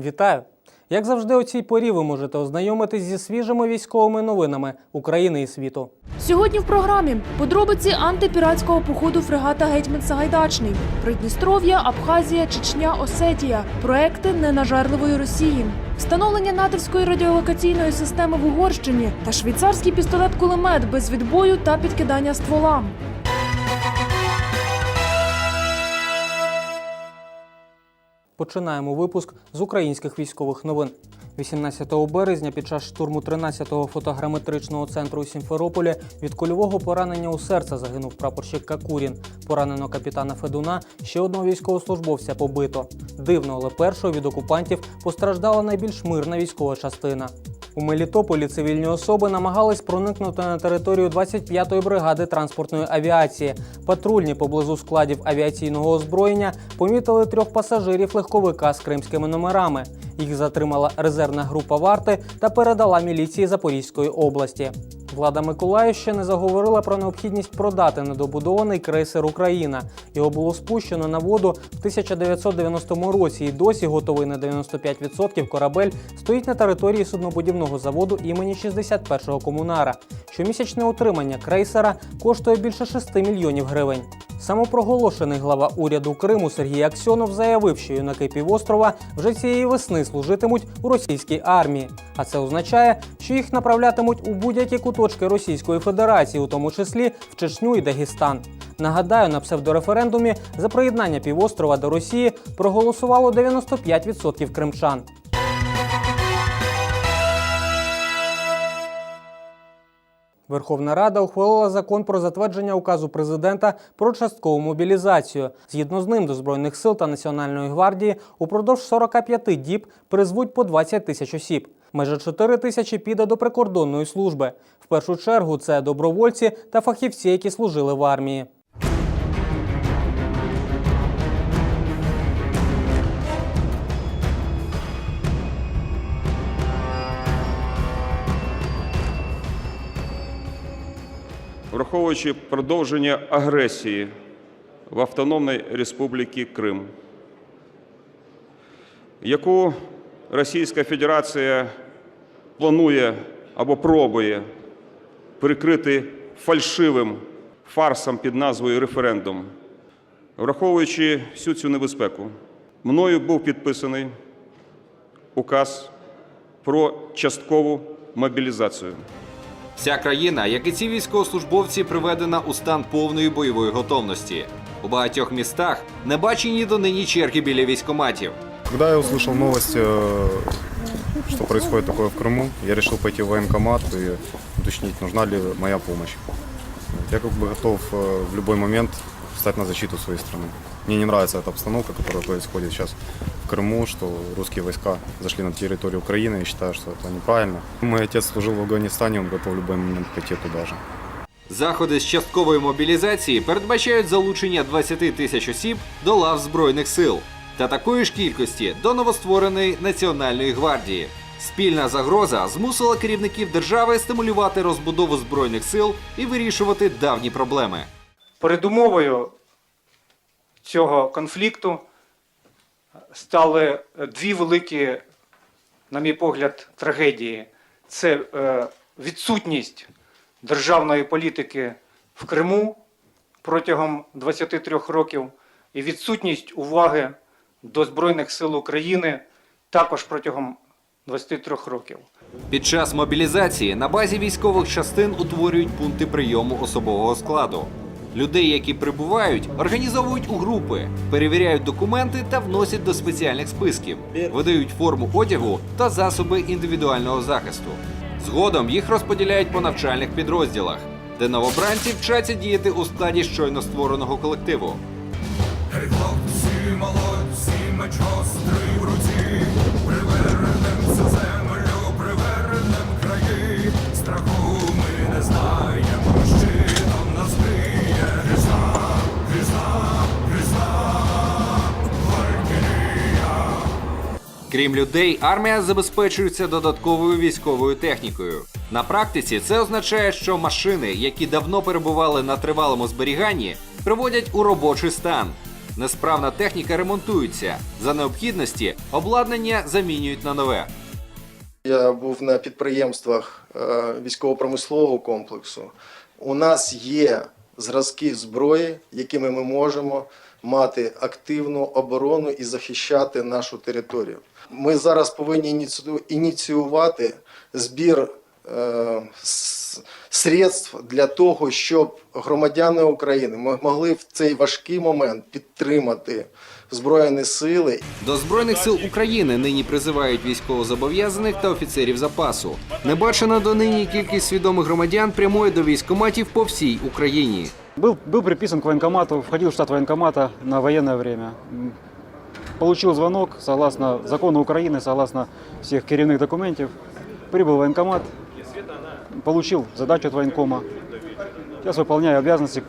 Вітаю! Як завжди, у цій порі ви можете ознайомитись зі свіжими військовими новинами України і світу. Сьогодні в програмі подробиці антипіратського походу фрегата Гетьман Сагайдачний, Придністров'я, Абхазія, Чечня, Осетія, проекти ненажерливої Росії, встановлення натовської радіолокаційної системи в Угорщині та швейцарський пістолет кулемет без відбою та підкидання ствола. Починаємо випуск з українських військових новин. 18 березня під час штурму 13-го фотограметричного центру у Сімферополі від кульового поранення у серце загинув прапорщик Какурін. Поранено капітана Федуна, ще одного військовослужбовця побито. Дивно, але першою від окупантів постраждала найбільш мирна військова частина. У Мелітополі цивільні особи намагались проникнути на територію 25-ї бригади транспортної авіації. Патрульні поблизу складів авіаційного озброєння помітили трьох пасажирів легковика з кримськими номерами. Їх затримала резервна група варти та передала міліції Запорізької області. Влада Миколаївщини заговорила про необхідність продати недобудований крейсер Україна. Його було спущено на воду в 1990 році і досі готовий на 95% корабель стоїть на території суднобудівного заводу імені 61-го комунара. Щомісячне утримання крейсера коштує більше 6 мільйонів гривень. Самопроголошений глава уряду Криму Сергій Аксьонов заявив, що юнаки півострова вже цієї весни служитимуть у російській армії. А це означає, що їх направлятимуть у будь-які куточки Російської Федерації, у тому числі в Чечню і Дагестан. Нагадаю, на псевдореферендумі за приєднання півострова до Росії проголосувало 95% кримчан. Верховна Рада ухвалила закон про затвердження указу президента про часткову мобілізацію. Згідно з ним до збройних сил та національної гвардії упродовж 45 діб призвуть по 20 тисяч осіб. Майже 4 тисячі піде до прикордонної служби. В першу чергу це добровольці та фахівці, які служили в армії. Враховуючи продовження агресії в Автономній Республіці Крим, яку Російська Федерація планує або пробує прикрити фальшивим фарсом під назвою референдум. Враховуючи всю цю небезпеку, мною був підписаний указ про часткову мобілізацію. Вся країна, як і ці військовослужбовці, приведена у стан повної бойової готовності. У багатьох містах не бачені донині черги біля військоматів. Когда я услышал новость, э, что происходит такое в Крыму, я решил пойти в военкомат и уточнить, нужна ли моя помощь. Вот, Я как бы готов э, в любой момент встать на защиту своей страны. Мне не нравится эта обстановка, которая происходит сейчас в Крыму, что русские войска зашли на территорию Украины. Я считаю, что это неправильно. Мой отец служил в Афганистане, он готов в любой момент пойти туда же. Заходи з часткової мобілізації передбачають залучення 20 тисяч осіб до лав Збройних сил та такої ж кількості до новоствореної Національної гвардії. Спільна загроза змусила керівників держави стимулювати розбудову збройних сил і вирішувати давні проблеми. Передумовою цього конфлікту стали дві великі, на мій погляд, трагедії. Це е, відсутність державної політики в Криму протягом 23 років і відсутність уваги до Збройних сил України також протягом 23 років. Під час мобілізації на базі військових частин утворюють пункти прийому особового складу. Людей, які прибувають, організовують у групи, перевіряють документи та вносять до спеціальних списків, видають форму одягу та засоби індивідуального захисту. Згодом їх розподіляють по навчальних підрозділах, де новобранці вчаться діяти у складі щойно створеного колективу. Хлопці, молодці, меч гострий Крім людей, армія забезпечується додатковою військовою технікою. На практиці це означає, що машини, які давно перебували на тривалому зберіганні, приводять у робочий стан. Несправна техніка ремонтується. За необхідності обладнання замінюють на нове. Я був на підприємствах е, військово-промислового комплексу. У нас є зразки зброї, якими ми можемо мати активну оборону і захищати нашу територію. Ми зараз повинні ініцію- ініціювати збір е, средств для того, щоб громадяни України могли в цей важкий момент підтримати Збройні сили До Збройних сил України нині призивають військовозобов'язаних та офіцерів запасу. Небачена донині кількість свідомих громадян прямує до військкоматів по всій Україні. Был, был приписан к военкомату, входил в штат военкомата на военное время. М, Получил звонок, согласно закону Украины, согласно всех керівных документов. Прибыл в военкомат, получил задачу от военкома. Сейчас выполняю обязанности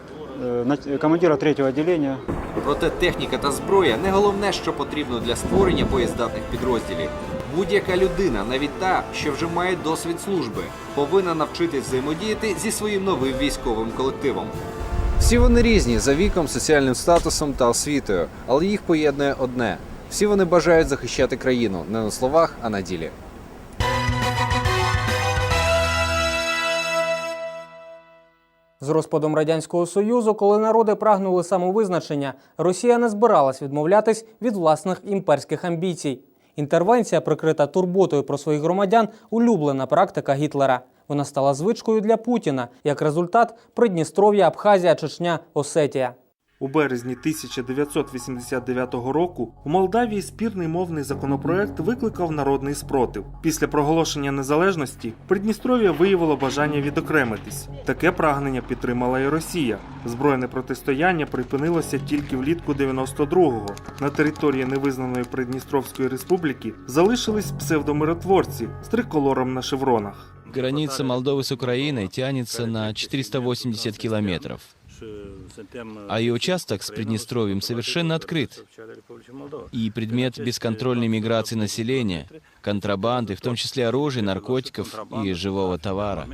э, на- командира третьего отделения. Проте техніка та зброя не головне, що потрібно для створення боєздатних підрозділів. Будь-яка людина, навіть та, що вже має досвід служби, повинна навчитись взаємодіяти зі своїм новим військовим колективом. Всі вони різні за віком, соціальним статусом та освітою, але їх поєднує одне: всі вони бажають захищати країну не на словах, а на ділі. З розпадом радянського союзу, коли народи прагнули самовизначення, Росія не збиралась відмовлятись від власних імперських амбіцій. Інтервенція, прикрита турботою про своїх громадян, улюблена практика Гітлера. Вона стала звичкою для Путіна. Як результат, Придністров'я, Абхазія, Чечня, Осетія. У березні 1989 року у Молдавії спірний мовний законопроект викликав народний спротив. Після проголошення незалежності Придністров'я виявило бажання відокремитись. Таке прагнення підтримала і Росія. Збройне протистояння припинилося тільки влітку 92-го. На території невизнаної Придністровської республіки залишились псевдомиротворці з триколором на шевронах. Граница Молдовы с Украиной тянется на 480 километров, а ее участок с Приднестровьем совершенно открыт. И предмет бесконтрольной миграции населения, контрабанды, в том числе оружия, наркотиков и живого товара.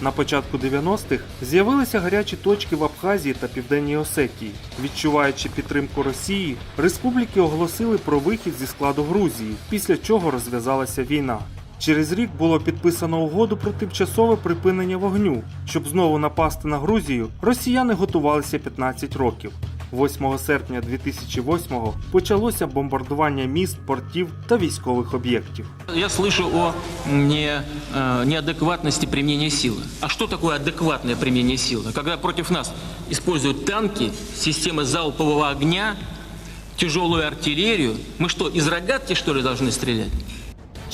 На початку 90-х з'явилися гарячі точки в Абхазії та Південній Осетії. Відчуваючи підтримку Росії, республіки оголосили про вихід зі складу Грузії, після чого розв'язалася війна. Через рік було підписано угоду про тимчасове припинення вогню. Щоб знову напасти на Грузію, росіяни готувалися 15 років. 8 серпня 2008-го почалося бомбардування міст, портів та військових об'єктів. Я слышу о не, э, неадекватности применения силы. А что такое адекватное применение силы? Когда против нас используют танки, системы залпового огня, тяжелую артиллерию, мы что, из рогатки, что ли, должны стрелять?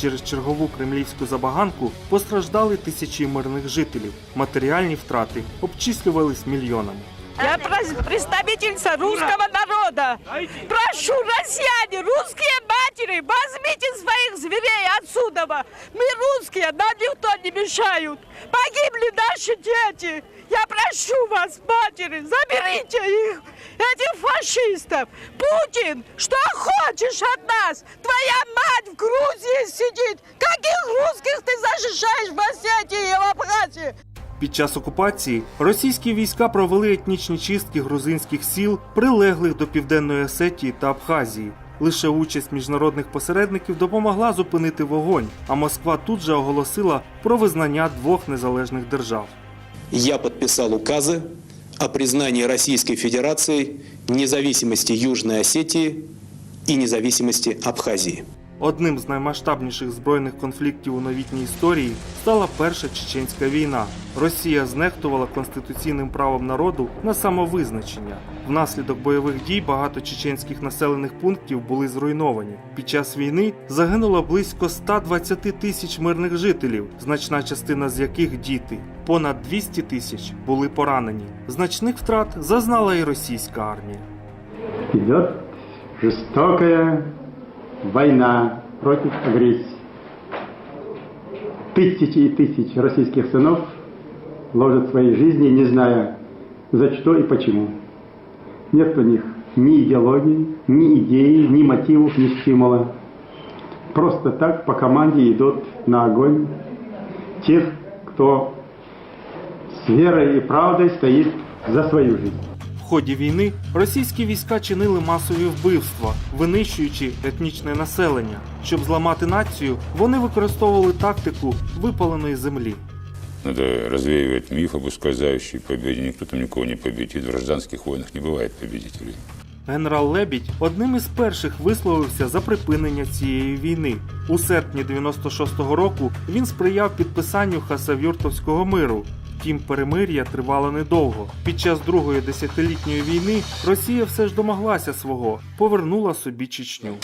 Через чергову кремлівську забаганку постраждали тисячі мирних жителів. Матеріальні втрати обчислювались мільйонами. Я представительница русского народа. Прошу, россияне, русские матери, возьмите своих зверей отсюда. Мы русские, нам никто не мешают. Погибли наши дети. Я прошу вас, матери, заберите их, этих фашистов. Путин, что хочешь от нас? Твоя мать в Грузии сидит. Каких русских ты защищаешь в Осетии и в Абхазии? Під час окупації російські війська провели етнічні чистки грузинських сіл, прилеглих до південної Осетії та Абхазії. Лише участь міжнародних посередників допомогла зупинити вогонь, а Москва тут же оголосила про визнання двох незалежних держав. я подписал указы о признании Российской Федерации независимости Южной Осетии и независимости Абхазии. Одним з наймасштабніших збройних конфліктів у новітній історії стала Перша Чеченська війна. Росія знехтувала конституційним правом народу на самовизначення. Внаслідок бойових дій багато чеченських населених пунктів були зруйновані. Під час війни загинуло близько 120 тисяч мирних жителів, значна частина з яких діти. Понад 200 тисяч були поранені. Значних втрат зазнала і російська армія. Идет жестокая война против агрессии. Тысячи и тысячи российских сынов ложат свои жизни, не зная за что и почему. Нет у них ни идеологии, ни идеи, ни мотивов, ни стимула. Просто так по команде идут на огонь тех, кто с верой и правдой стоит за свою жизнь. Ході війни російські війська чинили масові вбивства, винищуючи етнічне населення. Щоб зламати націю, вони використовували тактику випаленої землі. Надо развеивать миф об ускользающей победе. Никто там никого не победит. В гражданских войнах не бывает победителей. Генерал Лебідь одним із перших висловився за припинення цієї війни. У серпні 96-го року він сприяв підписанню Хасавюртовського миру. Втім, перемир'я тривало недовго. Під час другої десятилітньої війни Росія все ж домоглася свого, повернула собі Чечню.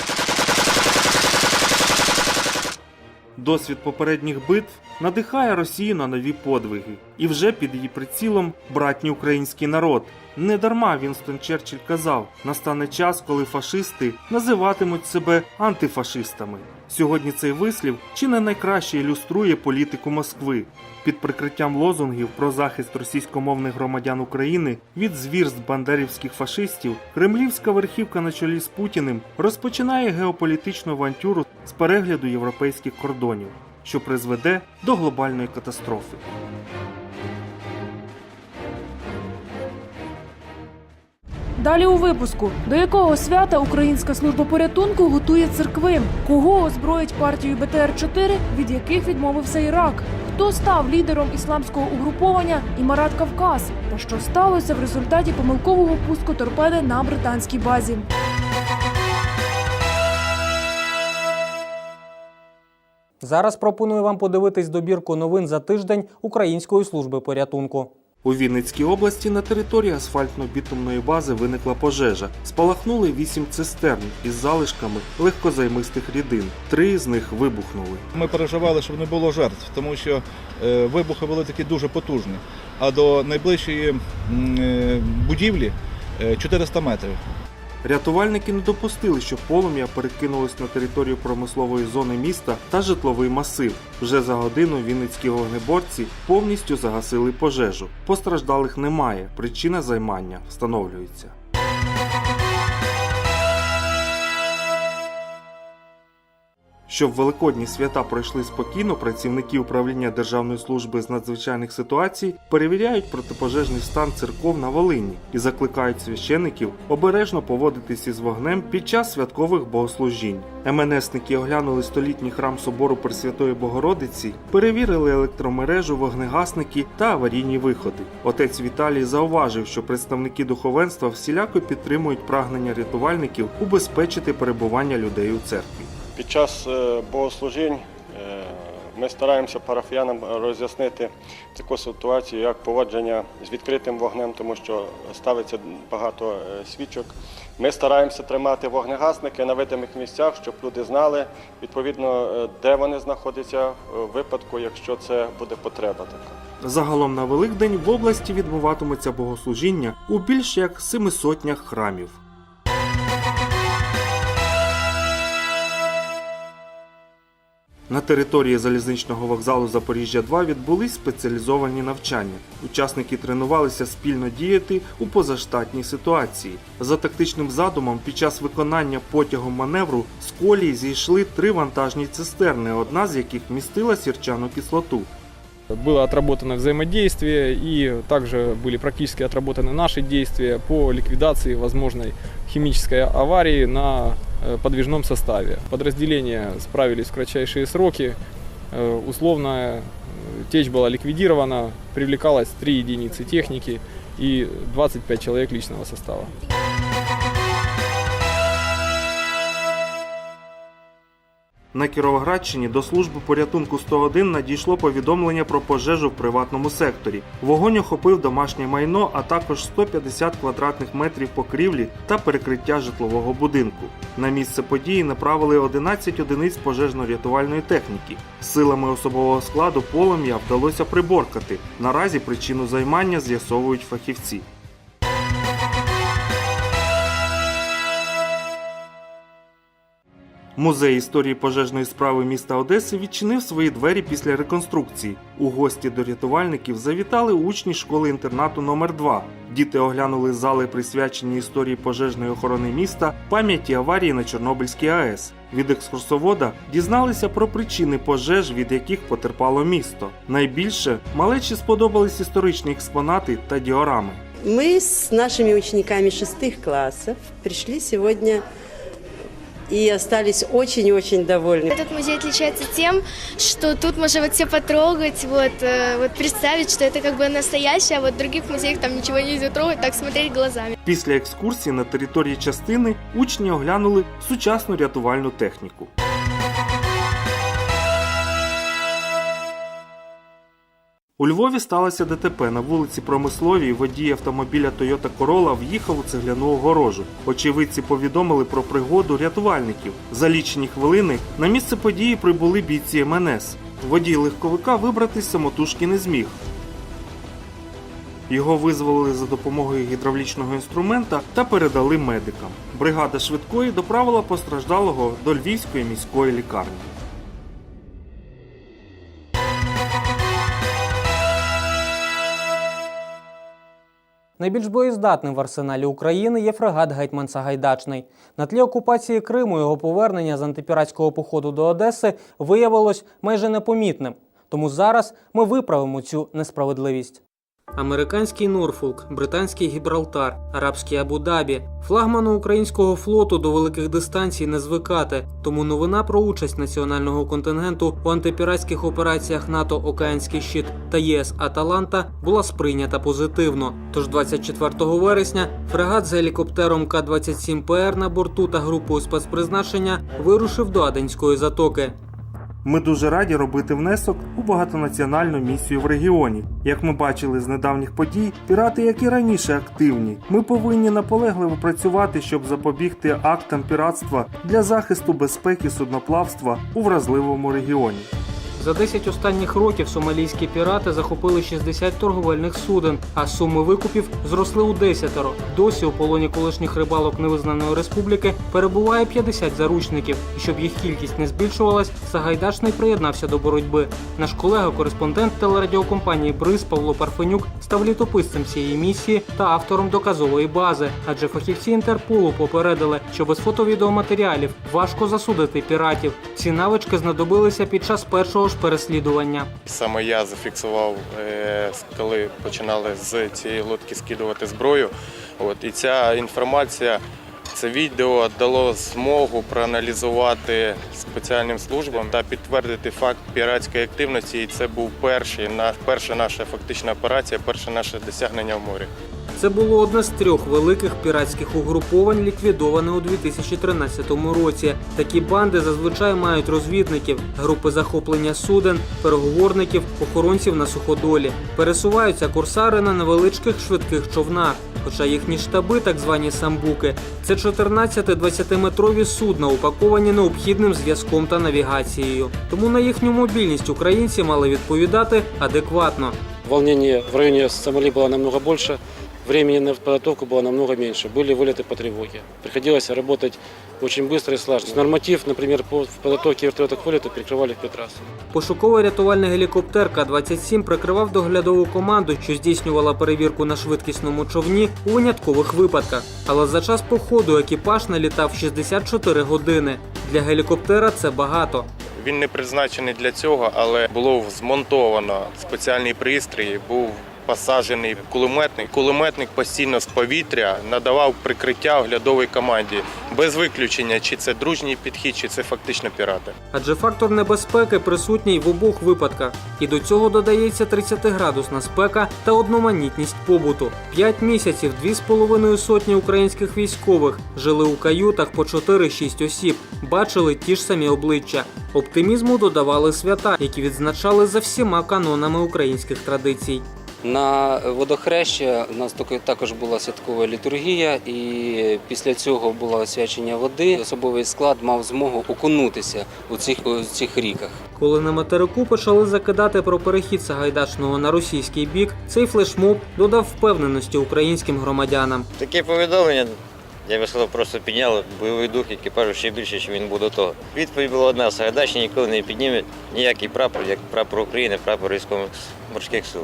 Досвід попередніх битв надихає Росію на нові подвиги. І вже під її прицілом братній український народ. Недарма Вінстон Черчилль казав: настане час, коли фашисти називатимуть себе антифашистами. Сьогодні цей вислів чи не найкраще ілюструє політику Москви. Під прикриттям лозунгів про захист російськомовних громадян України від звірств бандерівських фашистів, кремлівська верхівка на чолі з Путіним розпочинає геополітичну авантюру з перегляду європейських кордонів, що призведе до глобальної катастрофи. Далі у випуску: до якого свята Українська служба порятунку готує церкви? Кого озброїть партію БТР-4, від яких відмовився Ірак? Хто став лідером ісламського угруповання Імарат Кавказ? Та що сталося в результаті помилкового пуску торпеди на британській базі? Зараз пропоную вам подивитись добірку новин за тиждень Української служби порятунку. У Вінницькій області на території асфальтно-бітумної бази виникла пожежа. Спалахнули вісім цистерн із залишками легкозаймистих рідин. Три з них вибухнули. Ми переживали, щоб не було жертв, тому що е, вибухи були такі дуже потужні. А до найближчої е, будівлі е, 400 метрів. Рятувальники не допустили, щоб полум'я перекинулось на територію промислової зони міста та житловий масив. Вже за годину вінницькі вогнеборці повністю загасили пожежу. Постраждалих немає. Причина займання встановлюється. Щоб великодні свята пройшли спокійно, працівники управління Державної служби з надзвичайних ситуацій перевіряють протипожежний стан церков на Волині і закликають священиків обережно поводитись із вогнем під час святкових богослужінь. МНСники оглянули столітній храм собору Пресвятої Богородиці, перевірили електромережу, вогнегасники та аварійні виходи. Отець Віталій зауважив, що представники духовенства всіляко підтримують прагнення рятувальників убезпечити перебування людей у церкві. Під час е, богослужінь е, ми стараємося парафіянам роз'яснити таку ситуацію, як поводження з відкритим вогнем, тому що ставиться багато е, свічок. Ми стараємося тримати вогнегасники на видимих місцях, щоб люди знали відповідно, де вони знаходяться в випадку, якщо це буде потреба. Загалом на Великдень в області відбуватиметься богослужіння у більш як семи сотнях храмів. На території залізничного вокзалу Запоріжжя 2 відбулись спеціалізовані навчання. Учасники тренувалися спільно діяти у позаштатній ситуації. За тактичним задумом, під час виконання потягом маневру з колії зійшли три вантажні цистерни, одна з яких містила сірчану кислоту. Было отработано взаимодействие и также были практически отработаны наши действия по ликвидации возможной химической аварии на э, подвижном составе. Подразделения справились в кратчайшие сроки. Э, Условная э, течь была ликвидирована, привлекалось 3 единицы техники и 25 человек личного состава. На Кіровоградщині до служби порятунку 101 надійшло повідомлення про пожежу в приватному секторі. Вогонь охопив домашнє майно, а також 150 квадратних метрів покрівлі та перекриття житлового будинку. На місце події направили 11 одиниць пожежно-рятувальної техніки. Силами особового складу полум'я вдалося приборкати. Наразі причину займання з'ясовують фахівці. Музей історії пожежної справи міста Одеси відчинив свої двері після реконструкції. У гості до рятувальників завітали учні школи-інтернату номер 2 Діти оглянули зали, присвячені історії пожежної охорони міста, пам'яті аварії на Чорнобильській АЕС. Від екскурсовода дізналися про причини пожеж, від яких потерпало місто. Найбільше малечі сподобались історичні експонати та діорами. Мы с нашими учениками шестых классов пришли сегодня и остались очень-очень довольны. Этот музей отличается тем, что тут можно вот все потрогать, вот, э, вот представить, что это как бы настоящее, а вот в других музеях там ничего нельзя трогать, так смотреть глазами. Після екскурсії на території частини учні оглянули сучасну рятувальну техніку. У Львові сталося ДТП. На вулиці Промисловій водій автомобіля Toyota Corolla в'їхав у цегляну огорожу. Очевидці повідомили про пригоду рятувальників. За лічені хвилини на місце події прибули бійці МНС. Водій легковика вибратись самотужки не зміг. Його визволили за допомогою гідравлічного інструмента та передали медикам. Бригада швидкої доправила постраждалого до Львівської міської лікарні. Найбільш боєздатним в арсеналі України є фрегат Гетьман Сагайдачний. На тлі окупації Криму його повернення з антипіратського походу до Одеси виявилось майже непомітним. Тому зараз ми виправимо цю несправедливість. Американський Норфолк, британський Гібралтар, арабський Абу-Дабі, флагману українського флоту до великих дистанцій не звикати. Тому новина про участь національного контингенту у антипіратських операціях НАТО Океанський щит та ЄС Аталанта була сприйнята позитивно. Тож 24 вересня фрегат з гелікоптером К-27ПР на борту та групою спецпризначення вирушив до Аденської затоки. Ми дуже раді робити внесок у багатонаціональну місію в регіоні. Як ми бачили з недавніх подій, пірати, як і раніше, активні. Ми повинні наполегливо працювати, щоб запобігти актам піратства для захисту безпеки судноплавства у вразливому регіоні. За 10 останніх років сомалійські пірати захопили 60 торговельних суден, а суми викупів зросли у десятеро. Досі у полоні колишніх рибалок невизнаної республіки перебуває 50 заручників. І щоб їх кількість не збільшувалась, Сагайдачний приєднався до боротьби. Наш колега, кореспондент телерадіокомпанії Бриз Павло Парфенюк, став літописцем цієї місії та автором доказової бази. Адже фахівці Інтерполу попередили, що без фото-відеоматеріалів важко засудити піратів. Ці навички знадобилися під час першого ж переслідування. Саме я зафіксував, е, коли починали з цієї лодки скидувати зброю. От, і ця інформація, це відео дало змогу проаналізувати спеціальним службам та підтвердити факт піратської активності. І це був перший, на- перша наша фактична операція, перше наше досягнення в морі. Це було одне з трьох великих піратських угруповань, ліквідоване у 2013 році. Такі банди зазвичай мають розвідників, групи захоплення суден, переговорників, охоронців на суходолі. Пересуваються курсари на невеличких швидких човнах. Хоча їхні штаби, так звані самбуки, це 14-20-метрові судна, упаковані необхідним зв'язком та навігацією. Тому на їхню мобільність українці мали відповідати адекватно. Волнение в районе Сомали было намного больше, времени на подготовку было намного меньше. Были вылеты по тревоге. Приходилось работать очень быстро и слаженно. Норматив, например, по в подготовке вертолета к вылету перекрывали в пять раз. Пошуковий рятувальний гелікоптер К-27 прикривав доглядову команду, що здійснювала перевірку на швидкісному човні у виняткових випадках. Але за час походу екіпаж налітав 64 години. Для гелікоптера це багато. Він не призначений для цього, але було змонтовано спеціальний пристрій, був посаджений кулеметник. Кулеметник постійно з повітря надавав прикриття оглядовій команді без виключення, чи це дружній підхід, чи це фактично пірати. Адже фактор небезпеки присутній в обох випадках. І до цього додається 30-градусна спека та одноманітність побуту. П'ять місяців дві з половиною сотні українських військових жили у каютах по 4-6 осіб, бачили ті ж самі обличчя. Оптимізму додавали свята, які відзначали за всіма канонами українських традицій. На водохреща у нас також була святкова літургія, і після цього було освячення води. Особовий склад мав змогу окунутися у цих, у цих ріках. Коли на материку почали закидати про перехід Сагайдачного на російський бік, цей флешмоб додав впевненості українським громадянам. Таке повідомлення, я би сказав, просто підняло бойовий дух екіпажу ще більше, ніж він був до того. Відповідь була одна: Сагайдачні ніколи не підніме ніякий прапор, як прапор України, прапор військових морських сил.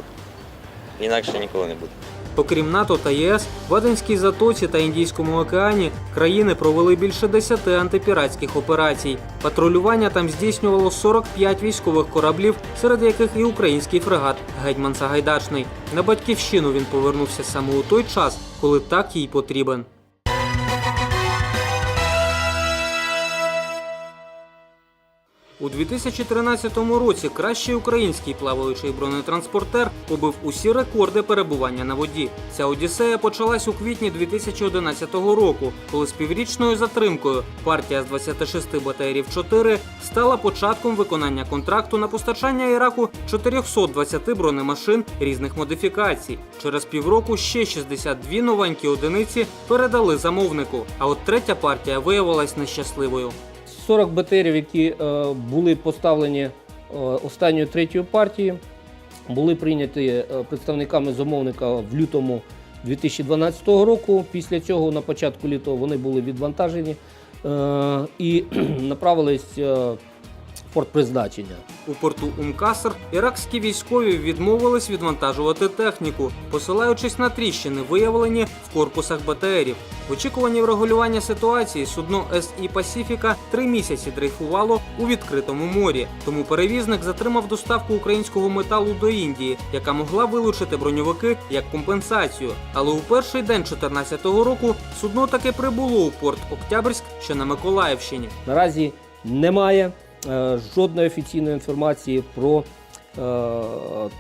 Інакше ніколи не буде. Окрім НАТО та ЄС, в Аденській затоці та Індійському океані країни провели більше 10 антипіратських операцій. Патрулювання там здійснювало 45 військових кораблів, серед яких і український фрегат Гетьман Сагайдачний. На батьківщину він повернувся саме у той час, коли так їй потрібен. У 2013 році кращий український плаваючий бронетранспортер побив усі рекорди перебування на воді. Ця одіссея почалась у квітні 2011 року, коли з піврічною затримкою партія з 26 БТРів 4 стала початком виконання контракту на постачання Іраку 420 бронемашин різних модифікацій. Через півроку ще 62 новенькі одиниці передали замовнику. А от третя партія виявилась нещасливою. 40 БТРів, які е, були поставлені е, останньою третьою партією, були прийняті е, представниками замовника в лютому 2012 року. Після цього, на початку літа, вони були відвантажені і направились порт призначення. У порту Умкаср іракські військові відмовились відвантажувати техніку, посилаючись на тріщини, виявлені в корпусах БТРів. В очікуванні врегулювання ситуації судно СІ Пасіфіка три місяці дрейфувало у відкритому морі. Тому перевізник затримав доставку українського металу до Індії, яка могла вилучити броньовики як компенсацію. Але у перший день 2014 року судно таки прибуло у порт Октябрьськ, що на Миколаївщині. Наразі немає жодної офіційної інформації про е,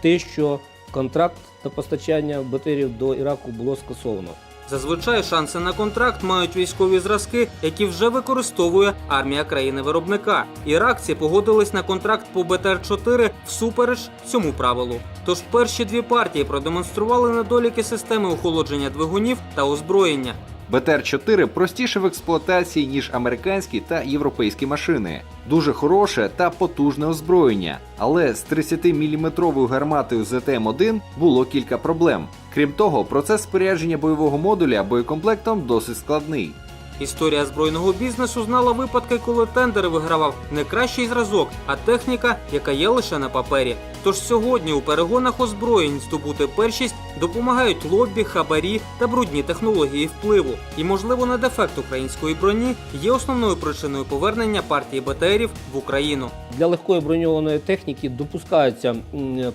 те, що контракт на постачання БТРів до Іраку було скасовано. Зазвичай шанси на контракт мають військові зразки, які вже використовує армія країни-виробника. Іракці погодились на контракт по БТР-4 всупереч цьому правилу. Тож перші дві партії продемонстрували недоліки системи охолодження двигунів та озброєння. БТР-4 простіше в експлуатації, ніж американські та європейські машини. Дуже хороше та потужне озброєння. Але з 30-мм гарматою ЗТМ-1 було кілька проблем. Крім того, процес спорядження бойового модуля боєкомплектом досить складний. Історія збройного бізнесу знала випадки, коли тендери вигравав не кращий зразок, а техніка, яка є лише на папері. Тож сьогодні у перегонах озброєнь здобути першість допомагають лоббі, хабарі та брудні технології впливу. І, можливо, не дефект української броні є основною причиною повернення партії БТРів в Україну. Для легкої броньованої техніки допускаються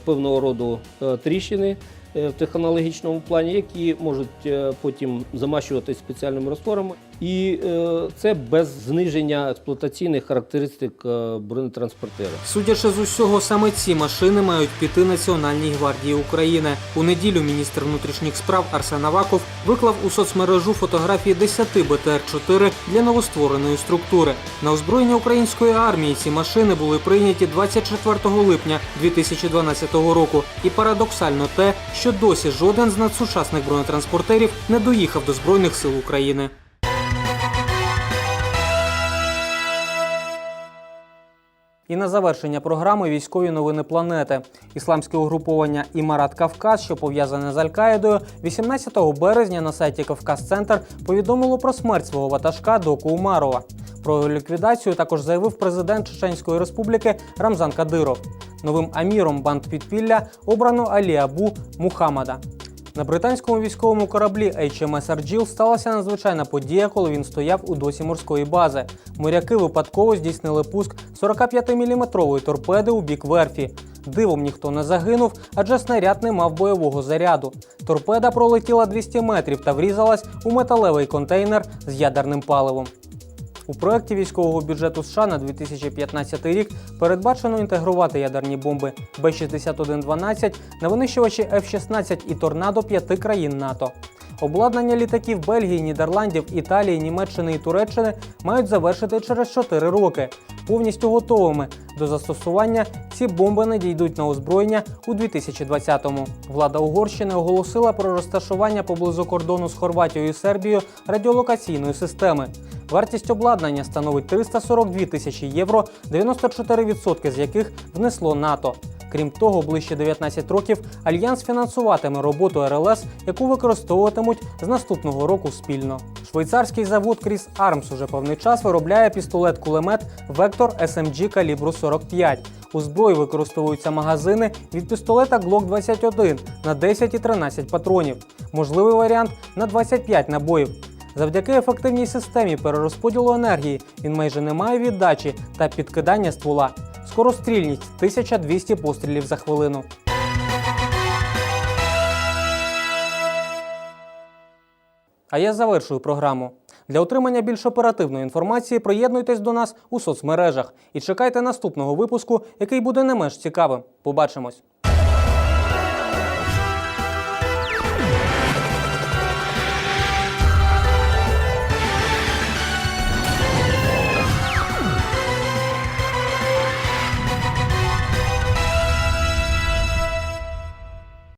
певного роду е, тріщини е, в технологічному плані, які можуть е, потім замащуватись спеціальними розтворами. І е, це без зниження експлуатаційних характеристик е, бронетранспортера. Судячи з усього, саме ці машини мають піти Національній гвардії України. У неділю міністр внутрішніх справ Арсен Аваков виклав у соцмережу фотографії 10 БТР-4 для новоствореної структури. На озброєння української армії ці машини були прийняті 24 липня 2012 року. І парадоксально те, що досі жоден з надсучасних бронетранспортерів не доїхав до збройних сил України. І на завершення програми військові новини планети. Ісламське угруповання Імарат Кавказ, що пов'язане з Аль-Каїдою, 18 березня на сайті Кавказ Центр повідомило про смерть свого ватажка Доку Умарова. Про ліквідацію також заявив президент Чеченської республіки Рамзан Кадиров. Новим аміром банд підпілля обрано Алі Абу Мухаммада. На британському військовому кораблі HMS Арджіл сталася надзвичайна подія, коли він стояв у досі морської бази. Моряки випадково здійснили пуск 45-мм торпеди у бік верфі. Дивом ніхто не загинув, адже снаряд не мав бойового заряду. Торпеда пролетіла 200 метрів та врізалась у металевий контейнер з ядерним паливом. У проєкті військового бюджету США на 2015 рік передбачено інтегрувати ядерні бомби Б-6112 на винищувачі F-16 і Торнадо п'яти країн НАТО. Обладнання літаків Бельгії, Нідерландів, Італії, Німеччини і Туреччини мають завершити через 4 роки. Повністю готовими до застосування ці бомби надійдуть на озброєння у 2020-му. Влада Угорщини оголосила про розташування поблизу кордону з Хорватією і Сербією радіолокаційної системи. Вартість обладнання становить 342 тисячі євро, 94% з яких внесло НАТО. Крім того, ближче 19 років альянс фінансуватиме роботу РЛС, яку використовуватимуть з наступного року спільно. Швейцарський завод Кріс Армс уже певний час виробляє пістолет-кулемет Вектор SMG калібру 45. У зброї використовуються магазини від пістолета Glock 21 на 10 і 13 патронів. Можливий варіант на 25 набоїв. Завдяки ефективній системі перерозподілу енергії він майже не має віддачі та підкидання ствола. Скорострільність 1200 пострілів за хвилину. А я завершую програму. Для отримання більш оперативної інформації приєднуйтесь до нас у соцмережах і чекайте наступного випуску, який буде не менш цікавим. Побачимось!